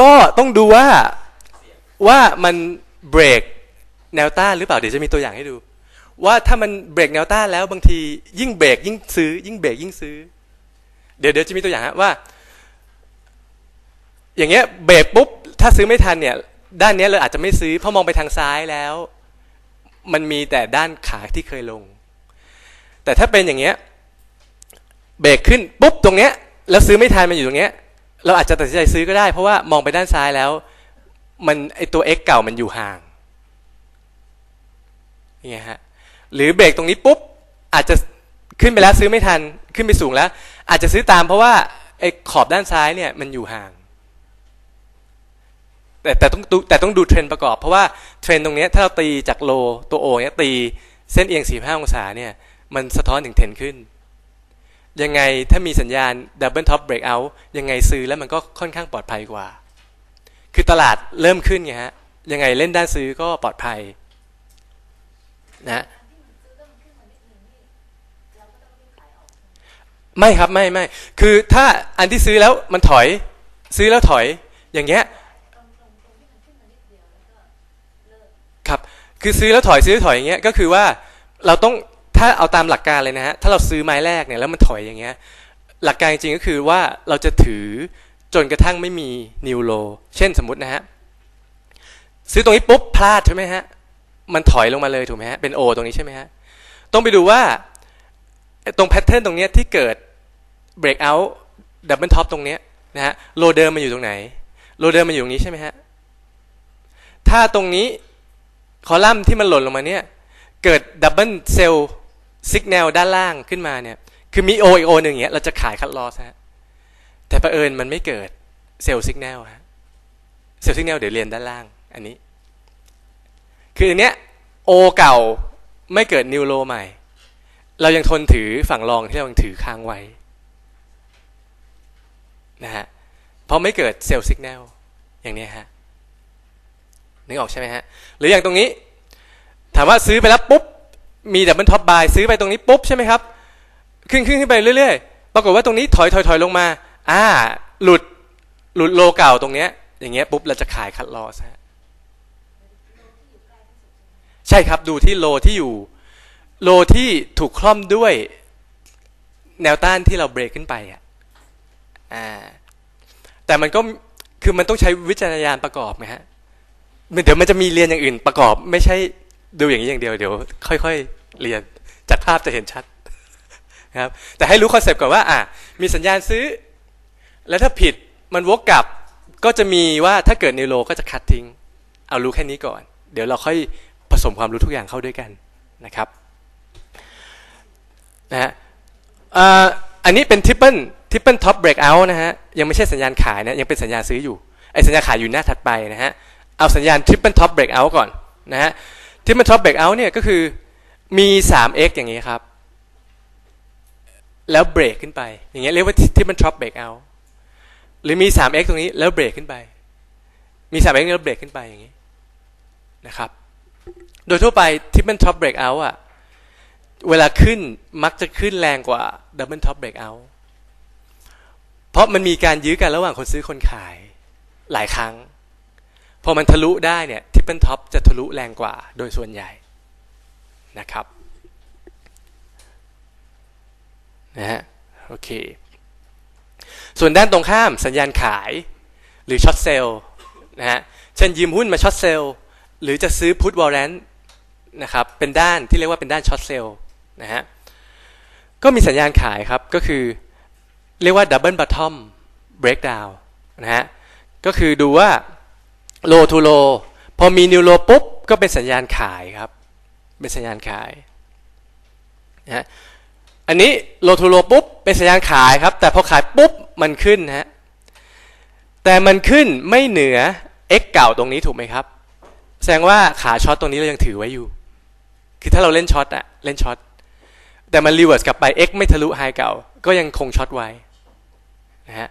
ก็ต้องดูว่าว่ามันเบรกแนวต้านหรือเปล่าเดี๋ยวจะมีตัวอย่างให้ดู ว่าถ้ามันเบรกแนวต้านแล้วบางทียิ่งเบรกยิ่งซื้อ ยิ่งเบรกยิ่งซื้อ เดี๋ยวเดี๋ยวจะมีตัวอย่างฮะว่า อย่างเงี้ยเบรกปุ๊บถ้าซื้อไม่ทันเนี่ย ด้านเนี้ยเราอาจจะไม่ซื้อเพราะมองไปทางซ้ายแล้ว มันมีแต่ด้านขาที่เคยลง แต่ถ้าเป็นอย่างเงี้ยเบรกขึ้นปุ๊บตรงเนี้ย แล้วซื้อไม่ทันมันอยู่ตรงเนี้ย เราอาจจะตัดสินใจซื้อก็ได้ เพราะว่ามองไปด้านซ้ายแล้ว มันไอตัว x เก่ามันอยู่ห่างเนี่ยฮะหรือเบรกตรงนี้ปุ๊บอาจจะขึ้นไปแล้วซื้อไม่ทันขึ้นไปสูงแล้ว อาจจะซื้อตามเพราะว่าไอขอบด้านซ้ายเนี่ยมันอยู่ห่าง แต่แต่ต้องแต่ต้องดูเทรนประกอบ เพราะว่าเทรนตรงนี้ถ้าเราตีจากโลตัวโอเนี่ยตีเส้นเอียง 45 องศาเนี่ยมันสะท้อนถึงเทรนขึ้น ยังไงถ้ามีสัญญาณดับเบิลท็อปเบรกเอาท์ยังไงซื้อแล้วมันก็ค่อนข้างปลอดภัยกว่า คือตลาดเริ่มขึ้นไงฮะ ยังไงเล่นด้านซื้อก็ปลอดภัย นะไม่ครับไม่ไม่คือถ้าอันที่ซื้อแล้วมันถอย ซื้อแล้วถอย อย่างเงี้ยครับ คือซื้อแล้วถอยซื้อถอยอย่างเงี้ยก็คือว่าเราต้อง ถ้าเอาตามหลักการเลยนะฮะ ถ้าเราซื้อไม้แรกเนี่ยแล้วมันถอยอย่างเงี้ย หลักการจริงก็คือว่าเราจะถือจนกระทั่งไม่มีนิวโล เช่นสมมตินะฮะ ซื้อตรงนี้ปุ๊บพลาดใช่ไหมฮะ มันถอยลงมาเลยถูกไหมฮะ เป็นโอตรงนี้ใช่ไหมฮะ ต้องไปดูว่าตรงแพทเทิร์นตรงเนี้ยที่เกิด breakout double top ตรงเนี้ยนะฮะ โลเดิมมันอยู่ตรงไหน โลเดิมมันอยู่ตรงนี้ใช่ไหมฮะ ถ้าตรงนี้คอลัมน์ที่มันหล่นลงมาเนี่ย เกิดดับเบิลเซล สัญญาณด้านล่างขึ้นมาเนี่ย คือมีโออีกโอหนึ่งอย่างเงี้ยเราจะขายคัดลอสฮะ แต่ประเอิญมันไม่เกิดเซลล์สัญญาณฮะ เซลล์สัญญาณเดี๋ยวเรียนด้านล่าง อันนี้ คืออันเนี้ยโอเก่าไม่เกิดนิวโลใหม่ เรายังทนถือฝั่งรองที่เรายังถือค้างไว้นะฮะ เพราะไม่เกิดเซลล์สัญญาณอย่างเนี้ยฮะนึกออกใช่ไหมฮะ หรืออย่างตรงนี้ ถามว่าซื้อไปแล้วปุ๊บ มีดับเบิลท็อปบายซื้อไปตรงนี้ปุ๊บใช่ไหมครับ ขึ้นขึ้นขึ้นไปเรื่อยๆ ปรากฏว่าตรงนี้ถอยถอยถอยลงมา อ่า หลุดหลุดโลเก่าตรงเนี้ย อย่างเงี้ยปุ๊บเราจะขายคัดลอสฮะใช่ครับดูที่โลที่อยู่ โลที่ถูกคล่อมด้วยแนวต้านที่เราเบรกขึ้นไปอะอ่าแต่มันก็คือมันต้องใช้วิจารณญาณประกอบไงฮะเดี๋ยวมันจะมีเรียนอย่างอื่นประกอบไม่ใช่ ดูอย่างนี้อย่างเดียวเดี๋ยว ค่อย ๆ เรียนจากภาพจะเห็นชัดนะครับ แต่ให้รู้คอนเซปต์ก่อนว่าอะมีสัญญาณซื้อ แล้วถ้าผิดมันวกกลับก็จะมีว่าถ้าเกิดนิโลก็จะคัดทิ้ง เอารู้แค่นี้ก่อน เดี๋ยวเราค่อยผสมความรู้ทุกอย่างเข้าด้วยกันนะครับนะฮะอันนี้เป็นทิปเปิลทิปเปิลท็อปเบรกเอาท์นะฮะยังไม่ใช่สัญญาณขายนะยังเป็นสัญญาณซื้ออยู่ไอสัญญาณขายอยู่หน้าถัดไปนะฮะเอาสัญญาณ Triple Top Breakout ก่อนนะฮะ Triple Top Breakout เนี่ยก็คือมี 3x อย่างนี้ครับ แล้วเบรกขึ้นไป อย่างเงี้ยเรียกว่า Triple Top Breakout หรือมี 3x ตรงนี้แล้วเบรกขึ้นไป มี 3x แล้วเบรกขึ้นไปอย่างนี้นะครับ โดยทั่วไป Triple Top Breakout อะเวลาขึ้นมักจะขึ้นแรงกว่า Double Top Breakout เพราะมันมีการยื้อกันระหว่างคนซื้อคนขายหลายครั้ง พอมันทะลุได้เนี่ย ปเปิลท็อปจะทะลุแรงกว่าโดยส่วนใหญ่นะครับนะฮะโอเค ส่วนด้านตรงข้ามสัญญาณขายหรือช็อตเซลล์นะฮะเช่นยืมหุ้นมาช็อตเซลล์หรือจะซื้อพุทวอลเลนนะครับเป็นด้านที่เรียกว่าเป็นด้านช็อตเซลล์นะฮะก็มีสัญญาณขายครับก็คือเรียกว่าดับเบิลบัตทอมเบรกดาวนะฮะก็คือดูว่าโลทูโล พอมีนิวโลปุ๊บก็เป็นสัญญาณขายครับ เป็นสัญญาณขายนะฮะอันนี้โลทูโลปุ๊บเป็นสัญญาณขายครับ แต่พอขายปุ๊บมันขึ้นฮะแต่มันขึ้นไม่เหนือ x เก่าตรงนี้ถูกไหมครับ แสดงว่าขาช็อตตรงนี้เรายังถือไว้อยู่ คือถ้าเราเล่นช็อตอะเล่นช็อตแต่มันรีเวิร์สกลับไป x ไม่ทะลุไฮเก่า ก็ยังคงช็อตไว้นะฮะ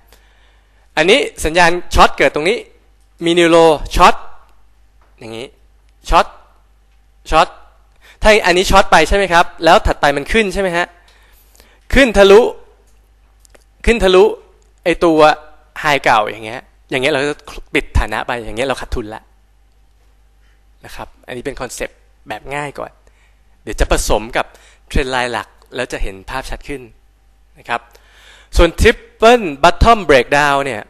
อันนี้สัญญาณช็อตเกิดตรงนี้มีนิวโรช็อต อย่างนี้ช็อตช็อตถ้าอันนี้ช็อตไปใช่ไหมครับ แล้วถัดไปมันขึ้นใช่ไหมฮะ ขึ้นทะลุ ขึ้นทะลุไอตัวไฮเก่าอย่างเงี้ย อย่างเงี้ยเราจะปิดฐานะไป อย่างเงี้ยเราขาดทุนละนะครับ อันนี้เป็นคอนเซปต์แบบง่ายก่อน เดี๋ยวจะผสมกับเทรนไลน์หลัก แล้วจะเห็นภาพชัดขึ้นนะครับ ส่วน Triple Bottom Breakdown เนี่ย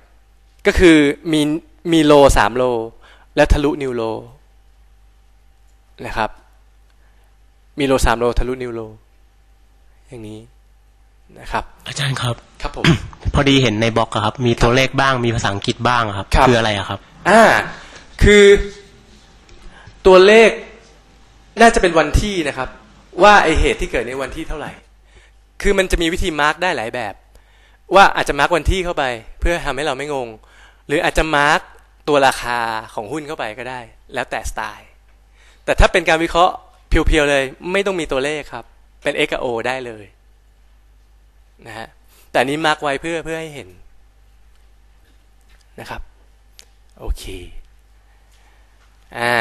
ก็คือมีมีโลสามโล และทะลุนิวโลนะครับ มีโลสามโลทะลุนิวโลอย่างนี้นะครับ อาจารย์ครับ ครับผม พอดีเห็นในบล็อกอะครับ มีตัวเลขบ้างมีภาษาอังกฤษบ้างอะครับครับ คืออะไรอะครับ อ่า คือตัวเลขน่าจะเป็นวันที่นะครับ ว่าไอเหตุที่เกิดในวันที่เท่าไหร่ คือมันจะมีวิธีมาร์กได้หลายแบบ ว่าอาจจะมาร์กวันที่เข้าไป เพื่อทำให้เราไม่งง หรืออาจจะมาร์ก ตัวราคาของหุ้นเข้าไปก็ได้ แล้วแต่สไตล์ แต่ถ้าเป็นการวิเคราะห์เพียวๆเลย ไม่ต้องมีตัวเลขครับ เป็น X กับ O ได้เลยนะฮะแต่นี้มาร์กไว้เพื่อเพื่อให้เห็นนะครับโอเคอ่า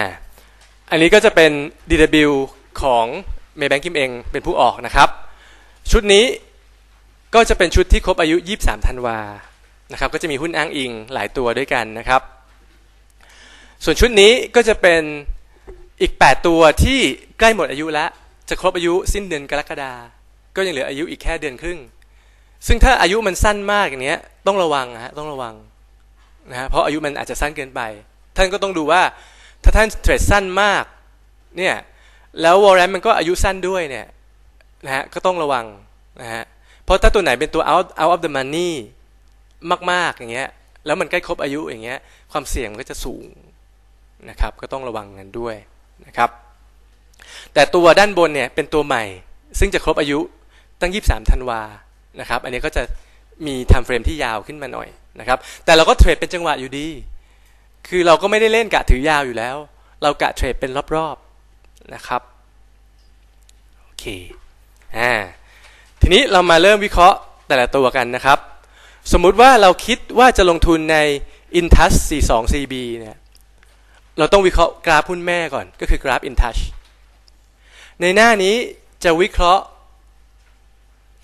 อันนี้ก็จะเป็น DW ของ Maybank Kim เองเป็นผู้ออกนะครับ ชุดนี้ก็จะเป็นชุดที่ครบอายุ 23 ธันวานะครับ ก็จะมีหุ้นอ้างอิงหลายตัวด้วยกันนะครับ ส่วนชุดนี้ก็จะเป็นอีก 8 ตัวที่ใกล้หมดอายุแล้ว จะครบอายุสิ้นเดือนกรกฎาก็ยังเหลืออายุอีกแค่เดือนครึ่ง ซึ่งถ้าอายุมันสั้นมากอย่างเนี้ยต้องระวังฮะต้องระวังนะฮะเพราะอายุมันอาจจะสั้นเกินไป ท่านก็ต้องดูว่าถ้าท่านเทรดสั้นมากเนี่ยแล้ววอร์เรนมันก็อายุสั้นด้วยเนี่ยนะฮะก็ต้องระวังนะฮะเพราะถ้าตัวไหนเป็นตัว out out of the money มาก ๆ อย่างเงี้ยแล้วมันใกล้ครบอายุอย่างเงี้ยความเสี่ยงมันก็จะสูง นะครับก็ต้องระวังกันด้วยนะครับแต่ตัวด้านบนเนี่ยเป็นตัวใหม่ ซึ่งจะครบอายุตั้ง 23ธันวานะครับอันนี้ก็จะมี time frame ที่ยาวขึ้นมาหน่อยนะครับแต่เราก็เทรดเป็นจังหวะอยู่ดี คือเราก็ไม่ได้เล่นกะถือยาวอยู่แล้ว เรากะเทรดเป็นรอบๆนะครับโอเคอ่าทีนี้เรามาเริ่มวิเคราะห์แต่ละตัวกันนะครับ สมมุติว่าเราคิดว่าจะลงทุนใน Intouch 42 CB เนี่ย เราต้องวิเคราะห์กราฟหุ้นแม่ก่อน ก็คือกราฟ Intouch ในหน้านี้จะวิเคราะห์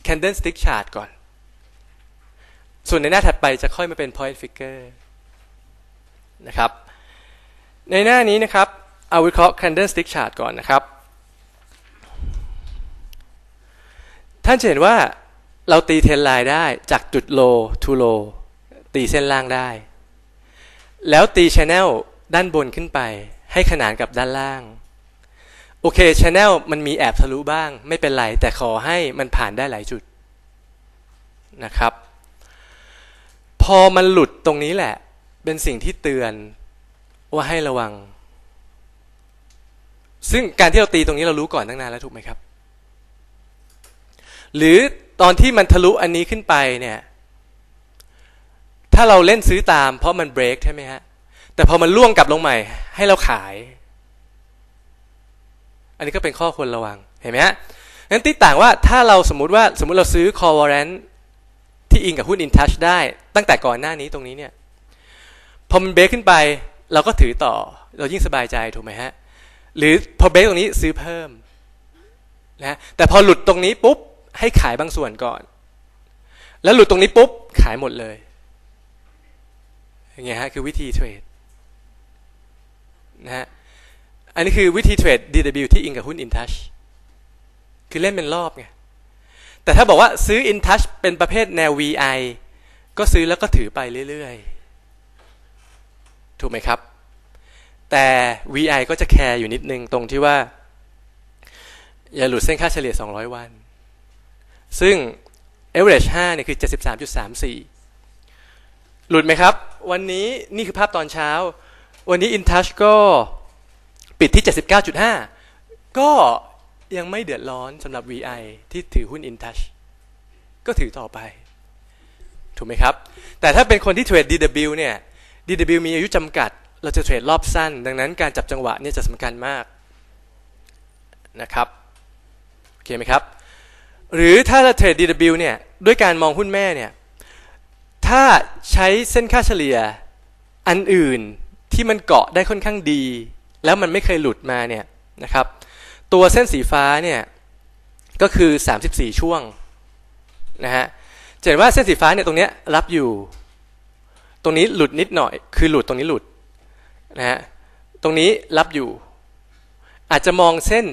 Candlestick Chart ก่อน ส่วนในหน้าถัดไปจะค่อยมาเป็น point figure นะครับ ในหน้านี้นะครับ เอาวิเคราะห์ candlestick chart ก่อนนะครับ ท่านจะเห็นว่าเราตีเทรนไลน์ได้จากจุด low to low ตีเส้นล่างได้ แล้วตี channel ด้านบนขึ้นไป ให้ขนานกับด้านล่าง โอเค channel มันมีแอบทะลุบ้าง ไม่เป็นไร แต่ขอให้มันผ่านได้หลายจุดนะครับ พอมันหลุดตรงนี้แหละ เป็นสิ่งที่เตือนว่าให้ระวัง ซึ่งการที่เราตีตรงนี้เรารู้ก่อนตั้งนานแล้วถูกไหมครับ หรือตอนที่มันทะลุอันนี้ขึ้นไปเนี่ย ถ้าเราเล่นซื้อตามเพราะมันเบรกใช่ไหมฮะ แต่พอมันล่วงกลับลงใหม่ ให้เราขาย อันนี้ก็เป็นข้อควรระวัง เห็นไหมฮะงั้นติดต่างว่าถ้าเราสมมุติว่าสมมุติเราซื้อ call warrant ที่อิงกับหุ้น InTouch ได้ ตั้งแต่ก่อนหน้านี้ตรงนี้เนี่ยพอมันเบรกขึ้นไปเราก็ถือต่อ เรายิ่งสบายใจถูกไหมฮะ หรือพอเบรกตรงนี้ซื้อเพิ่มนะแต่พอหลุดตรงนี้ปุ๊บให้ขายบางส่วนก่อน แล้วหลุดตรงนี้ปุ๊บขายหมดเลยอย่างเงี้ยฮะคือวิธีเทรดนะฮะ อันนี้คือวิธีเทรด DW ที่อิงกับหุ้น InTouch คือเล่นเป็นรอบไง แต่ถ้าบอกว่าซื้อ InTouch เป็นประเภทแนว VI ก็ซื้อแล้วก็ถือไปเรื่อยๆ ถูกไหมครับ แต่ VI ก็จะแคร์อยู่นิดนึงตรงที่ว่า อย่าหลุดเส้นค่าเฉลี่ย 200 วัน ซึ่ง average 5เนี่ยคือ 73.34 หลุดไหมครับ วันนี้นี่คือภาพตอนเช้า วันนี้ InTouch ก็ ปิดที่ 79.5 ก็ยังไม่เดือดร้อนสำหรับ VI ที่ถือหุ้น InTouch ก็ถือต่อไป ถูกไหมครับ แต่ถ้าเป็นคนที่เทรด DW เนี่ย DW มีอายุจำกัด เราจะเทรดรอบสั้น ดังนั้นการจับจังหวะเนี่ยจะสำคัญมากนะครับ โอเคไหมครับ หรือถ้าเราเทรด DW เนี่ย ด้วยการมองหุ้นแม่เนี่ย ถ้าใช้เส้นค่าเฉลี่ยอันอื่นที่มันเกาะได้ค่อนข้างดี แล้วมันไม่เคยหลุดมาเนี่ยนะครับ ตัวเส้นสีฟ้าเนี่ยก็คือ 34 ช่วงนะฮะจะเห็นว่าเส้นสีฟ้าเนี่ยตรงเนี้ยรับอยู่ ตรงนี้หลุดนิดหน่อยคือหลุดตรงนี้หลุดนะฮะตรงนี้รับอยู่ อาจจะมองเส้น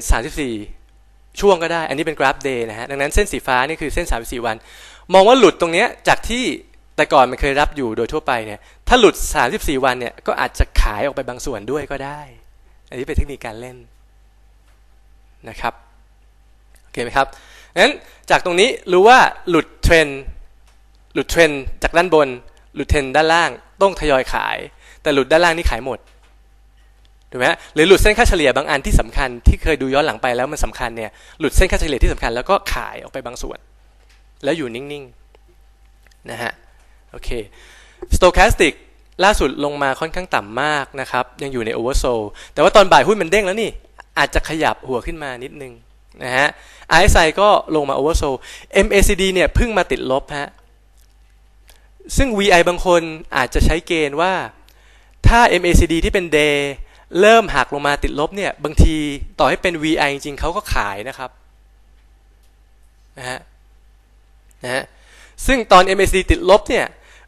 34 ช่วงก็ได้ อันนี้เป็นกราฟเดย์นะฮะดังนั้นเส้นสีฟ้านี่คือเส้น 34 วัน มองว่าหลุดตรงเนี้ยจากที่แต่ก่อนมันเคยรับอยู่โดยทั่วไปเนี่ยถ้าหลุด 34 วันเนี่ยก็อาจจะขายออกไปบางส่วนด้วยก็ได้ อันนี้เป็นเทคนิคการเล่นนะครับโอเคไหมครับงั้นจากตรงนี้รู้ว่าหลุดเทรนหลุดเทรนจากด้านบน หลุดเทรนด้านล่างต้องทยอยขาย แต่หลุดด้านล่างนี่ขายหมดถูกไหมหรือหลุดเส้นค่าเฉลี่ยบางอันที่สำคัญที่เคยดูย้อนหลังไปแล้วมันสำคัญเนี่ยหลุดเส้นค่าเฉลี่ยที่สำคัญแล้วก็ขายออกไปบางส่วน แล้วอยู่นิ่งๆนะฮะโอเค stochastic ล่าสุดลงมาค่อนข้างต่ำมากนะครับ ยังอยู่ใน oversold แต่ว่าตอนบ่ายหุ้นมันเด้งแล้วนี่อาจจะขยับหัวขึ้นมานิดนึงนะฮะ RSI ก็ลงมา oversold MACD เนี่ยเพิ่งมาติดลบฮะซึ่ง VI บางคนอาจจะใช้เกณฑ์ว่าถ้า MACD ที่เป็น day เริ่มหักลงมาติดลบเนี่ยบางทีต่อให้เป็น VI จริงๆเขาก็ขายนะครับนะฮะนะฮะซึ่งตอน MACD ติดลบเนี่ย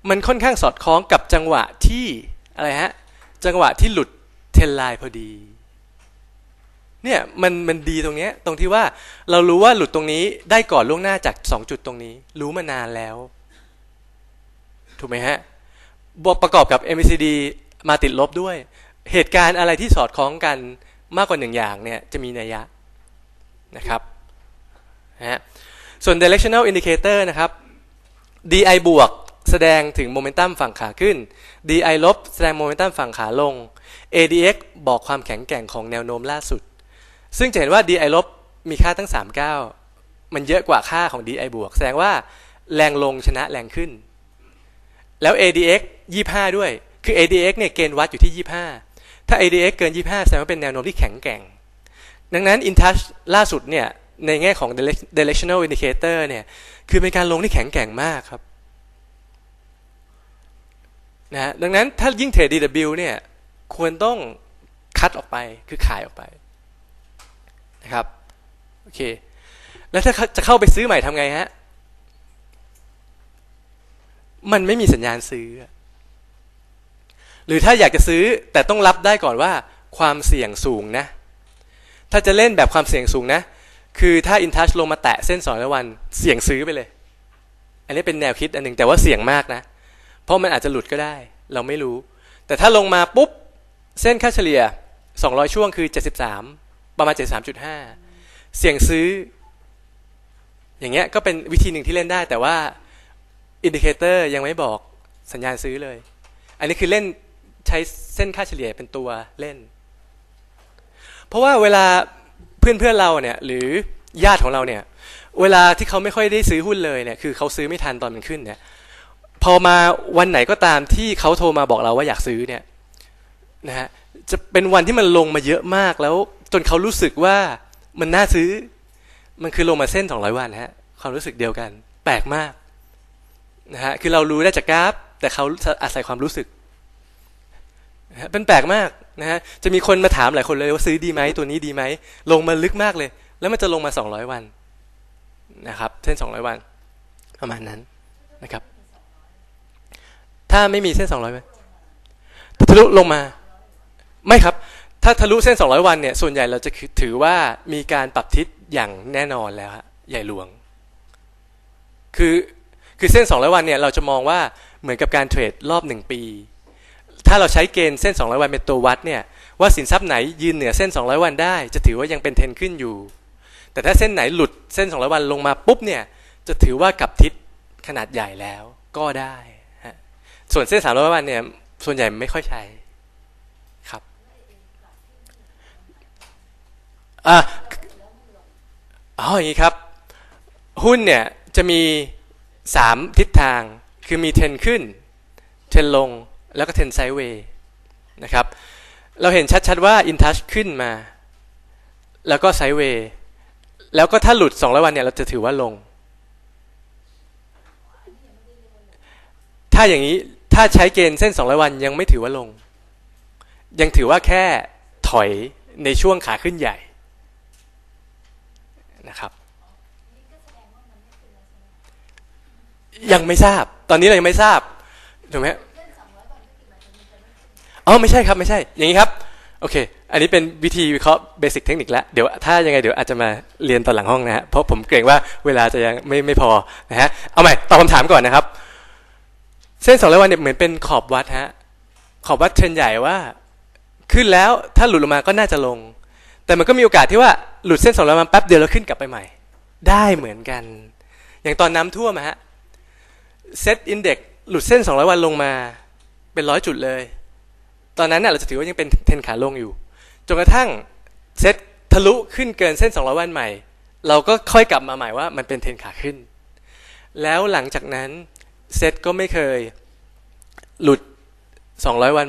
มันค่อนข้างสอดคล้องกับจังหวะที่อะไรฮะจังหวะที่หลุดเทนไลน์พอดีเนี่ยมันมันดีตรงเนี้ยตรงที่ว่าเรารู้ว่าหลุดตรงนี้ได้ก่อนล่วงหน้าจาก 2 จุดตรงนี้ รู้มานานแล้ว ถูกไหมฮะบวกประกอบกับ MACD มาติดลบด้วย เหตุการณ์อะไรที่สอดคล้องกันมากกว่าหนึ่งอย่างเนี่ยจะมีนัยยะนะครับนะฮะส่วน directional indicator นะครับ DI บวก แสดงถึงโมเมนตัมฝั่งขาขึ้น DI ลบแสดงโมเมนตัมฝั่งขาลง ADX บอกความแข็งแกร่งของแนวโน้มล่าสุด ซึ่งจะเห็นว่า DI ลบมีค่าตั้ง 39 มันเยอะกว่าค่าของ DI บวก แสดงว่าแรงลงชนะแรงขึ้น แล้ว ADX 25 ด้วย คือ ADX เนี่ยเกณฑ์วัดอยู่ที่ 25 ถ้า ADX เกิน 25 แสดงว่าเป็นแนวโน้มที่แข็งแกร่ง ดังนั้น InTouch ล่าสุดเนี่ยในแง่ของ directional indicator เนี่ย คือเป็นการลงที่แข็งแกร่งมากครับ นะดังนั้นถ้ายิ่งเทรด DW เนี่ยควรต้องคัดออกไปคือขายออกไปนะครับโอเคแล้วถ้าจะเข้าไปซื้อใหม่ทำไงฮะมันไม่มีสัญญาณซื้อ หรือถ้าอยากจะซื้อแต่ต้องรับได้ก่อนว่าความเสี่ยงสูงนะ ถ้าจะเล่นแบบความเสี่ยงสูงนะ คือถ้า InTouch ลงมาแตะเส้นสองร้อยวัน เสี่ยงซื้อไปเลย อันนี้เป็นแนวคิดอันหนึ่งแต่ว่าเสี่ยงมากนะ เพราะมันอาจจะหลุดก็ได้ เราไม่รู้ แต่ถ้าลงมาปุ๊บ เส้นค่าเฉลี่ย 200 ช่วงคือ 73 ประมาณ 73.5 เสี่ยงซื้อ อย่างเงี้ยก็เป็นวิธีหนึ่งที่เล่นได้ แต่ว่าอินดิเคเตอร์ยังไม่บอกสัญญาณซื้อเลย อันนี้คือเล่นใช้เส้นค่าเฉลี่ยเป็นตัวเล่น เพราะว่าเวลาเพื่อนเพื่อนเราเนี่ยหรือญาติของเราเนี่ย เวลาที่เขาไม่ค่อยได้ซื้อหุ้นเลยเนี่ยคือเขาซื้อไม่ทันตอนมันขึ้นเนี่ย พอมาวันไหนก็ตามที่เขาโทรมาบอกเราว่าอยากซื้อเนี่ยนะฮะจะเป็นวันที่มันลงมาเยอะมากแล้ว จนเขารู้สึกว่ามันน่าซื้อ มันคือลงมาเส้น200วันฮะความรู้สึกเดียวกัน แปลกมากนะฮะคือเรารู้ได้จากกราฟ แต่เขาอาศัยความรู้สึกนะฮะเป็นแปลกมากนะฮะจะมีคนมาถามหลายคนเลยว่าซื้อดีไหมตัวนี้ดีไหมลงมาลึกมากเลย แล้วมันจะลงมา200วันนะครับ เส้น200วัน ประมาณนั้นนะครับ ถ้าไม่มีเส้น200วันทะลุลงมา ไม่ครับ ถ้าทะลุเส้น200วันเนี่ย ส่วนใหญ่เราจะถือว่ามีการปรับทิศอย่างแน่นอนแล้วฮะใหญ่หลวง คือคือเส้น200วันเนี่ยเราจะมองว่าเหมือนกับการเทรดรอบ1ปี ถ้าเราใช้เกณฑ์เส้น200วันเป็นตัววัดเนี่ยว่าสินทรัพย์ไหนยืนเหนือเส้น 200 วันได้ จะถือว่ายังเป็นเทรนขึ้นอยู่ แต่ถ้าเส้นไหนหลุดเส้น 200 วันลงมาปุ๊บเนี่ย จะถือว่ากลับทิศขนาดใหญ่แล้วก็ได้ ส่วนเส้น300วันเนี่ย ส่วนใหญ่ไม่ค่อยใช้ครับอะอ๋ออย่างนี้ครับ หุ้นเนี่ยจะมีสามทิศทางคือมีเทรนขึ้น เทรนลงแล้วก็เทรนไซด์เวย์นะครับ เราเห็นชัดๆว่า InTouch ขึ้นมา แล้วก็ไซด์เวย์แล้วก็ถ้าหลุด200วันเนี่ยเราจะถือว่าลง ถ้าอย่างนี้ ถ้าใช้เกณฑ์เส้น 200 วันยังไม่ถือว่าลง ยังถือว่าแค่ถอยในช่วงขาขึ้นใหญ่นะครับยังไม่ทราบ ตอนนี้เรายังไม่ทราบถูกไหมอ๋อไม่ใช่ครับไม่ใช่ อย่างนี้ครับ โอเค อันนี้เป็นวิธีวิเคราะห์เบสิกเทคนิคแล้ว เดี๋ยวถ้ายังไงเดี๋ยวอาจจะมาเรียนตอนหลังห้องนะฮะ เพราะผมเกรงว่าเวลาจะยังไม่ไม่พอนะฮะ เอาใหม่ตอบคำถามก่อนนะครับ เส้นสองร้อยวันเนี่ยเหมือนเป็นขอบวัดฮะขอบวัดเทรนใหญ่ว่า ขึ้นแล้วถ้าหลุดลงมาก็น่าจะลง แต่มันก็มีโอกาสที่ว่าหลุดเส้นสองร้อยวันแป๊บเดียวแล้วขึ้นกลับไปใหม่ ได้เหมือนกัน อย่างตอนน้ำท่วมฮะเซตอินเด็กหลุดเส้น200วันลงมา เป็นร้อยจุดเลย ตอนนั้นน่ะเราจะถือว่ายังเป็นเทนขาลงอยู่จนกระทั่งเซตทะลุขึ้นเกินเส้น200วันใหม่ เราก็ค่อยกลับมาใหม่ว่ามันเป็นเทนขาขึ้น แล้วหลังจากนั้น เซตก็ไม่เคยหลุด 200 วัน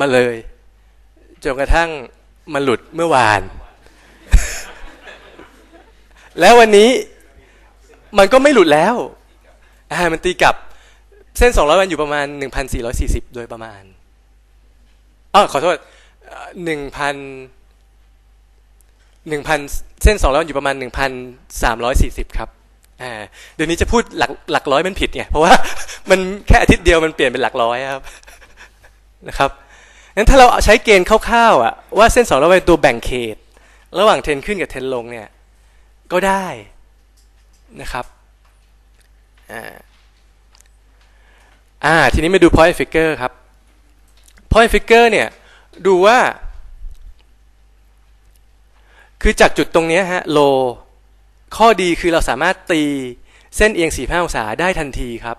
มาเลยจนกระทั่งมันหลุดเมื่อวาน แล้ววันนี้มันก็ไม่หลุดแล้วอ่ามันตีกลับเส้น 200 วันอยู่ประมาณ 1,440 โดยประมาณอ๋อขอโทษหนึ่งพันหนึ่งพันเส้น 200 วันอยู่ประมาณ 1,340 ครับอ่า เดี๋ยวนี้จะพูดหลักหลักร้อยมันผิดไงเพราะว่ามันแค่อาทิตย์เดียวมันเปลี่ยนเป็นหลักร้อยครับนะครับงั้นถ้าเราใช้เกณฑ์คร่าวๆอะว่าเส้น200วันเป็นตัวแบ่งเขต ระหว่างเทรนขึ้นกับเทรนลงเนี่ยก็ได้นะครับอ่าทีนี้มาดู point figure ครับ point figure เนี่ยดูว่า คือจากจุดตรงนี้ฮะ low ข้อดีคือเราสามารถตีเส้นเอียง45องศาได้ทันทีครับ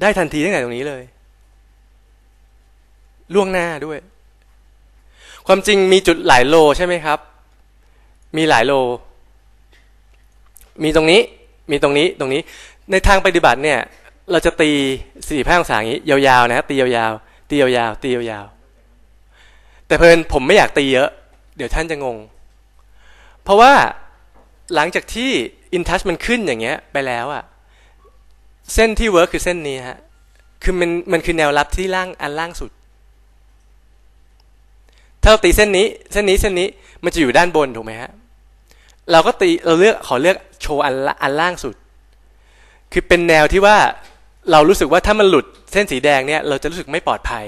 ได้ทันทีตั้งแต่ตรงนี้เลย ล่วงหน้าด้วย ความจริงมีจุดหลายโลใช่ไหมครับ มีหลายโล มีตรงนี้ มีตรงนี้ ตรงนี้ ในทางปฏิบัติเนี่ย เราจะตี45องศาอย่างนี้ ยาวๆนะ ตียาวๆ ตียาวๆ ตียาวๆ แต่เพลินผมไม่อยากตีเยอะ เดี๋ยวท่านจะงง เพราะว่า หลังจากที่ InTouch มันขึ้นอย่างเงี้ยไปแล้วอะเส้นที่เวิร์คคือเส้นนี้ฮะคือมันมันคือแนวรับที่ล่างอันล่างสุด ถ้าเราตีเส้นนี้เส้นนี้เส้นนี้มันจะอยู่ด้านบนถูกไหมฮะเราก็ตีเราเลือกขอเลือกโชว์อันอันล่างสุด คือเป็นแนวที่ว่าเรารู้สึกว่าถ้ามันหลุดเส้นสีแดงเนี่ยเราจะรู้สึกไม่ปลอดภัย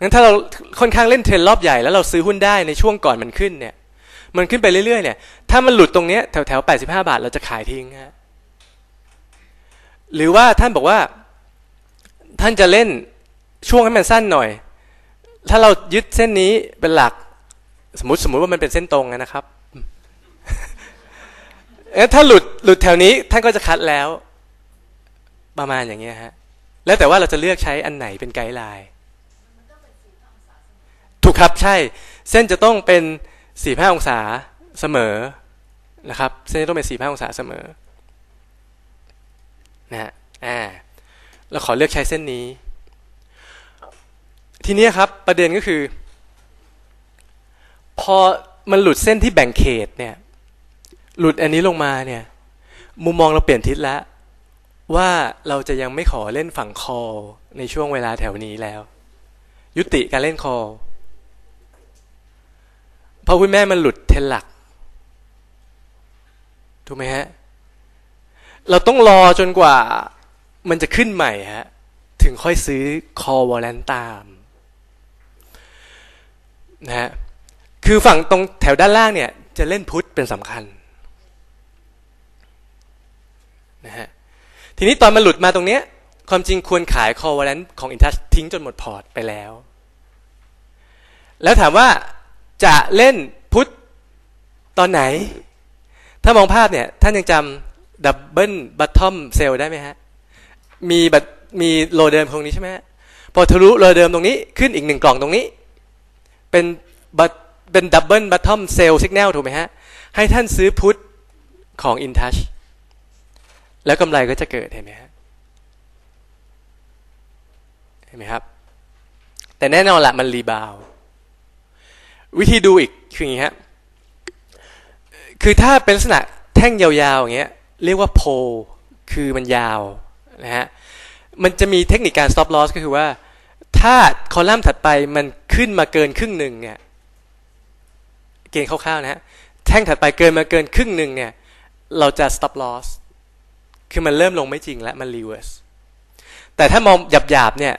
งั้นถ้าเราค่อนข้างเล่นเทรนรอบใหญ่แล้วเราซื้อหุ้นได้ในช่วงก่อนมันขึ้นเนี่ย มันขึ้นไปเรื่อยๆเนี่ย ถ้ามันหลุดตรงเนี้ยแถวแถว85บาทเราจะขายทิ้งฮะหรือว่าท่านบอกว่า ท่านจะเล่นช่วงให้มันสั้นหน่อย ถ้าเรายึดเส้นนี้เป็นหลัก สมมติสมมติว่ามันเป็นเส้นตรงนะครับเอ๊ะถ้าหลุดหลุดแถวนี้ท่านก็จะคัดแล้ว ประมาณอย่างเงี้ยฮะแล้วแต่ว่าเราจะเลือกใช้อันไหนเป็นไกด์ไลน์ถูกครับใช่ เส้นจะต้องเป็น สี่ห้าองศาเสมอนะครับเส้นต้องเป็นสี่ห้าองศาเสมอนะฮะอ่าเราขอเลือกใช้เส้นนี้ ทีนี้ครับประเด็นก็คือ พอมันหลุดเส้นที่แบ่งเขตเนี่ยหลุดอันนี้ลงมาเนี่ยมุมมองเราเปลี่ยนทิศแล้วว่าเราจะยังไม่ขอเล่นฝั่งคอในช่วงเวลาแถวนี้แล้ว ยุติการเล่นคอ ราะคุณแม่มันหลุดเทนหลัก ถูกไหมฮะ เราต้องรอจนกว่ามันจะขึ้นใหม่ฮะ ถึงค่อยซื้อคอวอลเลนตามนะฮะ คือฝั่งตรงแถวด้านล่างเนี่ย จะเล่นพุทธเป็นสำคัญนะฮะ ทีนี้ตอนมันหลุดมาตรงเนี้ย ความจริงควรขายคอวอลเลนของ InTouch ทิ้งจนหมดพอร์ตไปแล้ว แล้วถามว่า จะเล่นพุทธตอนไหน ถ้ามองภาพเนี่ย ท่านยังจำดับเบิลบัตทอมเซลได้ไหมฮะ มีบัตมีโลเดิมตรงนี้ใช่ไหมฮะพอทะลุโลเดิมตรงนี้ขึ้นอีกหนึ่งกล่องตรงนี้ เป็นบัตเป็นดับเบิลบัตทอมเซลสัญญาณถูกไหมฮะ ให้ท่านซื้อพุทธของ InTouch แล้วกำไรก็จะเกิดเห็นไหมฮะเห็นไหมครับ แต่แน่นอนละมันรีบาว วิธีดูอีกคืออย่างนี้ฮะคือถ้าเป็นลักษณะแท่งยาวๆอย่างเงี้ยเรียกว่าโพคือมันยาวนะฮะมันจะมีเทคนิคการ stop loss ก็คือว่า ถ้าคอลัมน์ถัดไปมันขึ้นมาเกินครึ่งหนึ่งเนี่ยเกณฑ์คร่าวๆนะฮะแท่งถัดไปเกินมาเกินครึ่งหนึ่งเนี่ยเราจะ stop loss คือมันเริ่มลงไม่จริงแล้วมัน reverse แต่ถ้ามองหยาบๆเนี่ย